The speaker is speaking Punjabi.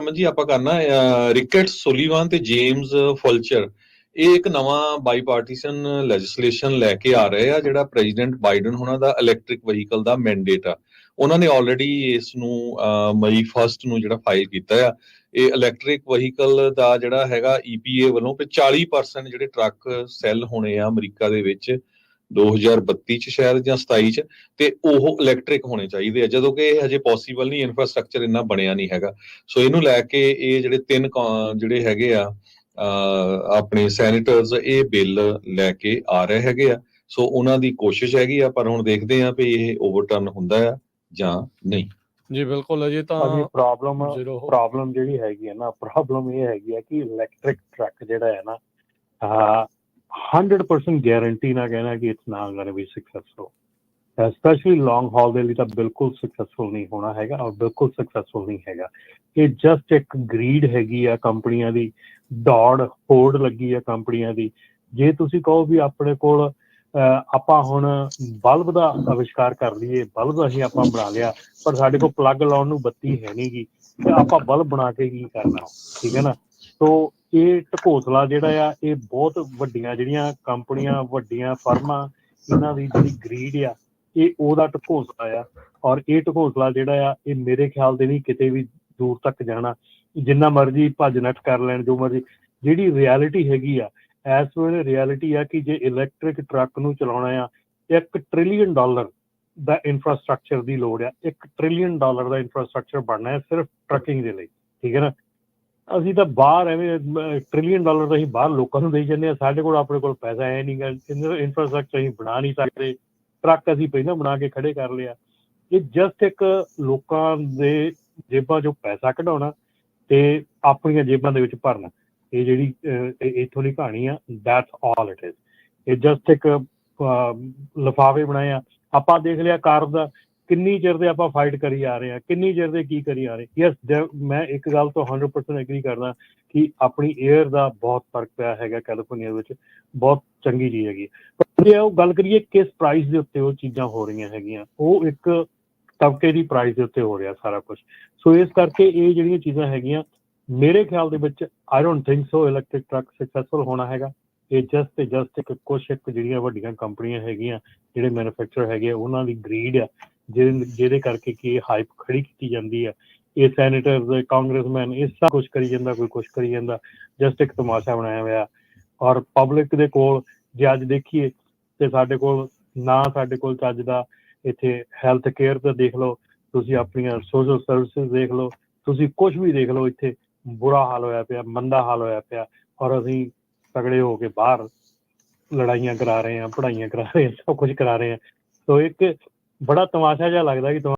ਜੀ ਆਪਾਂ ਕਰਨਾ ਰਿਕਟ ਸੁਲੀਵਾਨ ਤੇ ਜੇਮਸ ਫੁਲਚਰ ਇਹ ਇੱਕ ਨਵਾਂ ਬਾਈਪਾਰਟੀਸ਼ਨ ਲੈਜਿਸਲੇਸ਼ਨ ਲੈ ਕੇ ਆ ਰਹੇ ਆ ਜਿਹੜਾ ਪ੍ਰੈਜ਼ੀਡੈਂਟ ਬਾਈਡਨ ਉਹਨਾਂ ਦਾ ਇਲੈਕਟ੍ਰਿਕ ਵਹੀਕਲ ਦਾ ਮੈਂਡੇਟ ਆ। ਉਹਨਾਂ ਨੇ ਆਲਰੇਡੀ ਇਸ ਨੂੰ ਅਹ, ਮਈ 1 ਨੂੰ ਜਿਹੜਾ ਫਾਈਲ ਕੀਤਾ ਆ ਇਹ ਇਲੈਕਟ੍ਰਿਕ ਵਹੀਕਲ ਦਾ ਜਿਹੜਾ ਹੈਗਾ EPA ਵੱਲੋਂ ਕਿ 40% ਜਿਹੜੇ ਟਰੱਕ ਸੈੱਲ ਹੋਣੇ ਆ ਅਮਰੀਕਾ ਦੇ ਵਿੱਚ 2032 ਚ ਸ਼ਾਇਦ ਜਾਂ 27 ਚ ਤੇ ਉਹ ਇਲੈਕਟ੍ਰਿਕ ਹੋਣੇ ਚਾਹੀਦੇ ਆ ਜਦੋਂ ਕਿ ਇਹ ਹਜੇ ਪੋਸੀਬਲ ਨਹੀਂ ਇਨਫਰਾਸਟ੍ਰਕਚਰ ਇੰਨਾ ਬਣਿਆ ਨਹੀਂ ਹੈਗਾ। ਸੋ ਇਹਨੂੰ ਲੈ ਕੇ ਇਹ ਜਿਹੜੇ ਤਿੰਨ ਜਿਹੜੇ ਹੈਗੇ ਆ ਆਪਣੇ ਸੈਨੇਟਰਸ ਇਹ ਬਿੱਲ ਲੈ ਕੇ ਆ ਰਹੇ ਹੈਗੇ ਆ। ਸੋ ਉਹਨਾਂ ਦੀ ਕੋਸ਼ਿਸ਼ ਹੈਗੀ ਆ ਪਰ ਹੁਣ ਦੇਖਦੇ ਆ ਵੀ ਇਹ ਓਵਰਟਰਨ ਹੁੰਦਾ ਆ ਜਾਂ ਨਹੀਂ। ਜੀ ਬਿਲਕੁਲ ਅਜੇ ਤਾਂ ਅਜੀ ਪ੍ਰੋਬਲਮ ਪ੍ਰੋਬਲਮ ਜਿਹੜੀ ਹੈਗੀ ਹੈ ਨਾ ਪ੍ਰੋਬਲਮ ਇਹ ਹੈਗੀ ਹੈ ਕਿ ਇਲੈਕਟ੍ਰਿਕ ਟਰੱਕ ਜਿਹੜਾ ਹੈ ਨਾ ਆ 100% ਗਾਰੰਟੀ ਨਾ ਕਹਿਣਾ ਕਿ it's not going be successful specially long haul ਦੇ ਲਈ ਤਾਂ ਬਿਲਕੁਲ ਸਕਸੈਸਫੁਲ ਨਹੀਂ ਹੋਣਾ ਹੈਗਾ ਔਰ ਬਿਲਕੁਲ ਸਕਸੈਸਫੁਲ ਨਹੀਂ ਹੈਗਾ। ਇਹ ਜਸਟ ਇੱਕ ਗਰੀਡ ਹੈਗੀ ਆ ਕੰਪਨੀਆਂ ਦੀ, ਦੌੜ, ਹੋੜ ਲੱਗੀ ਆ ਕੰਪਨੀਆਂ ਦੀ। ਜੇ ਤੁਸੀਂ ਕਹੋ ਵੀ ਆਪਣੇ ਕੋਲ ਆਪਾਂ ਹੁਣ ਬਲਬ ਦਾ ਅਵਿਸ਼ਕਾਰ ਕਰ ਲਈਏ, ਬਲਬ ਅਸੀਂ ਆਪਾਂ ਬਣਾ ਲਿਆ, ਪਰ ਸਾਡੇ ਕੋਲ ਪਲੱਗ ਲਾਉਣ ਨੂੰ ਬੱਤੀ ਹੈ ਨਹੀਂਗੀ ਤੇ ਆਪਾਂ ਬਲਬ ਬਣਾ ਕੇ ਕੀ ਕਰਨਾ? ਠੀਕ ਹੈ ਨਾ? ਸੋ ਇਹ ਢਕੋਸਲਾ ਜਿਹੜਾ ਆ, ਇਹ ਬਹੁਤ ਵੱਡੀਆਂ ਜਿਹੜੀਆਂ ਕੰਪਨੀਆਂ, ਵੱਡੀਆਂ ਫਰਮਾਂ, ਇਹਨਾਂ ਦੀ ਜਿਹੜੀ ਗਰੀਡ ਆ, ਇਹ ਉਹਦਾ ਢਕੋਸਲਾ ਆ। ਔਰ ਇਹ ਢਕੋਸਲਾ ਜਿਹੜਾ ਆ, ਇਹ ਮੇਰੇ ਖਿਆਲ ਦੇ ਨਹੀਂ ਕਿਤੇ ਵੀ ਦੂਰ ਤੱਕ ਜਾਣਾ। ਜਿੰਨਾ ਮਰਜ਼ੀ ਭੱਜ ਨੱਠ ਕਰ ਲੈਣ, ਜੋ ਮਰਜ਼ੀ। ਜਿਹੜੀ ਰਿਐਲਿਟੀ ਹੈਗੀ ਆ, ਇਸ ਵੇਲੇ ਰਿਐਲਿਟੀ ਆ ਕਿ ਜੇ ਇਲੈਕਟ੍ਰਿਕ ਟਰੱਕ ਨੂੰ ਚਲਾਉਣਾ ਆ 1 ਟ੍ਰਿਲੀਅਨ ਡਾਲਰ ਦਾ ਇਨਫਰਾਸਟ੍ਰਕਚਰ ਦੀ ਲੋੜ ਆ। 1 ਟ੍ਰਿਲੀਅਨ ਡਾਲਰ ਦਾ ਇਨਫਰਾਸਟ੍ਰਕਚਰ ਬਣਨਾ ਹੈ ਸਿਰਫ ਟਰੱਕਿੰਗ ਦੇ ਲਈ। ਠੀਕ ਹੈ ਨਾ? ਅਸੀਂ ਤਾਂ ਬਾਹਰ ਐਵੇਂ ਟ੍ਰਿਲੀਅਨ ਡਾਲਰ ਦਾ ਅਸੀਂ ਬਾਹਰ ਲੋਕਾਂ ਨੂੰ ਦੇਈ ਜਾਂਦੇ ਆ ਸਾਡੇ ਕੋਲ ਆਪਣੇ ਕੋਲ ਪੈਸਾ ਹੈ ਨਹੀਂਗਾ ਇਨਫਰਾਸਟ੍ਰਕਚਰ ਅਸੀਂ ਬਣਾ ਨਹੀਂ ਸਕਦੇ। ਟਰੱਕ ਅਸੀਂ ਪਹਿਲਾਂ ਬਣਾ ਕੇ ਖੜੇ ਕਰ ਲਿਆ। ਇਹ ਜਸਟ ਇੱਕ ਲੋਕਾਂ ਦੇ ਜੇਬਾਂ 'ਚੋਂ ਪੈਸਾ ਕਢਾਉਣਾ ਤੇ ਆਪਣੀਆਂ ਜੇਬਾਂ ਦੇ ਵਿੱਚ ਭਰਨਾ। ਇਹ ਜਿਹੜੀ ਅਹ, ਇੱਥੋਂ ਦੀ ਕਹਾਣੀ ਆ ਦੈਟਸ ਆਲ ਇਟ ਇਜ਼ ਇਹ ਜਸਟ ਇੱਕ ਲਫਾਵੇ ਬਣਾਏ ਆ। ਆਪਾਂ ਦੇਖ ਲਿਆ ਕਾਰ ਦਾ। ਕਿੰਨੀ ਚਿਰ ਦੇ ਆਪਾਂ ਫਾਈਟ ਕਰੀ ਆ ਰਹੇ ਆ ਕਿੰਨੀ ਚਿਰ ਦੇ ਕੀ ਕਰੀ ਆ ਰਹੇ ਯੈਸ ਮੈਂ ਇੱਕ ਗੱਲ ਤੋਂ 100% ਐਗਰੀ ਕਰਦਾ ਕਿ ਆਪਣੀ 에ਅਰ ਦਾ ਬਹੁਤ ਫ਼ਰਕ ਪਿਆ ਹੈਗਾ ਕੈਲੀਫੋਰਨੀਆ ਵਿੱਚ। ਬਹੁਤ ਚੰਗੀ ਚੀਜ਼ ਹੈਗੀ। ਪਰ ਜੇ ਉਹ ਗੱਲ ਕਰੀਏ ਕਿਸ ਪ੍ਰਾਈਸ ਦੇ ਉੱਤੇ ਉਹ ਚੀਜ਼ਾਂ ਹੋ ਰਹੀਆਂ ਹੈਗੀਆਂ ਉਹ ਇੱਕ ਤਬਕੇ ਦੀ ਪ੍ਰਾਈਸ ਦੇ ਉੱਤੇ ਹੋ ਰਿਹਾ ਸਾਰਾ ਕੁਝ ਸੋ ਇਸ ਕਰਕੇ ਇਹ ਜਿਹੜੀਆਂ ਚੀਜ਼ਾਂ ਹੈਗੀਆਂ ਮੇਰੇ ਖਿਆਲ ਦੇ ਵਿੱਚ I don't think so electric truck successful ਹੋਣਾ ਹੈਗਾ। ਇਹ ਜਸਟ ਤੇ ਜਸਟ ਇੱਕ ਕੁਛ ਇੱਕ ਜਿਹੜੀਆਂ ਵੱਡੀਆਂ ਕੰਪਨੀਆਂ ਹੈਗੀਆਂ ਜਿਹੜੇ ਮੈਨੂਫੈਕਚਰ ਹੈਗੇ ਆ, ਉਹਨਾਂ ਦੀ ਗਰੀਡ ਆ। ਜਿਹਦੇ ਜਿਹਦੇ ਕਰਕੇ ਕਿ ਇਹ ਹਾਈਪ ਖੜੀ ਕੀਤੀ ਜਾਂਦੀ ਆ ਇਹ ਸੈਨੇਟਰਸ ਕਾਂਗਰਸਮੈਨ ਇਹ ਸਭ ਕੁਝ ਕਰੀ ਜਾਂਦਾ ਕੋਈ ਕੁਝ ਕਰੀ ਜਾਂਦਾ ਜਸਟ ਇੱਕ ਤਮਾਸ਼ਾ ਬਣਾਇਆ ਹੋਇਆ ਔਰ ਪਬਲਿਕ ਦੇ ਕੋਲ ਜੇ ਅੱਜ ਦੇਖੀਏ ਤੇ ਸਾਡੇ ਕੋਲ ਨਾ ਸਾਡੇ ਕੋਲ ਚੱਜ ਦਾ ਇੱਥੇ ਹੈਲਥ ਕੇਅਰ ਦਾ ਦੇਖ ਲਓ ਤੁਸੀਂ ਆਪਣੀਆਂ ਸੋਸ਼ਲ ਸਰਵਿਸਿਜ਼ ਦੇਖ ਲਓ ਤੁਸੀਂ ਕੁਝ ਵੀ ਦੇਖ ਲਓ ਇੱਥੇ ਬੁਰਾ ਹਾਲ ਹੋਇਆ ਪਿਆ ਮੰਦਾ ਹਾਲ ਹੋਇਆ ਪਿਆ ਔਰ ਅਸੀਂ ਤਗੜੇ ਹੋ ਕੇ ਬਾਹਰ ਲੜਾਈਆਂ ਕਰਾ ਰਹੇ ਹਾਂ ਪੜ੍ਹਾਈਆਂ ਕਰਾ ਰਹੇ ਹਾਂ ਸਭ ਕੁਝ ਕਰਾ ਰਹੇ ਹਾਂ ਸੋ ਇੱਕ ਬੜਾ ਤਮਾਸ਼ਾ ਜਿਹਾ ਲੱਗਦਾ ਕਿ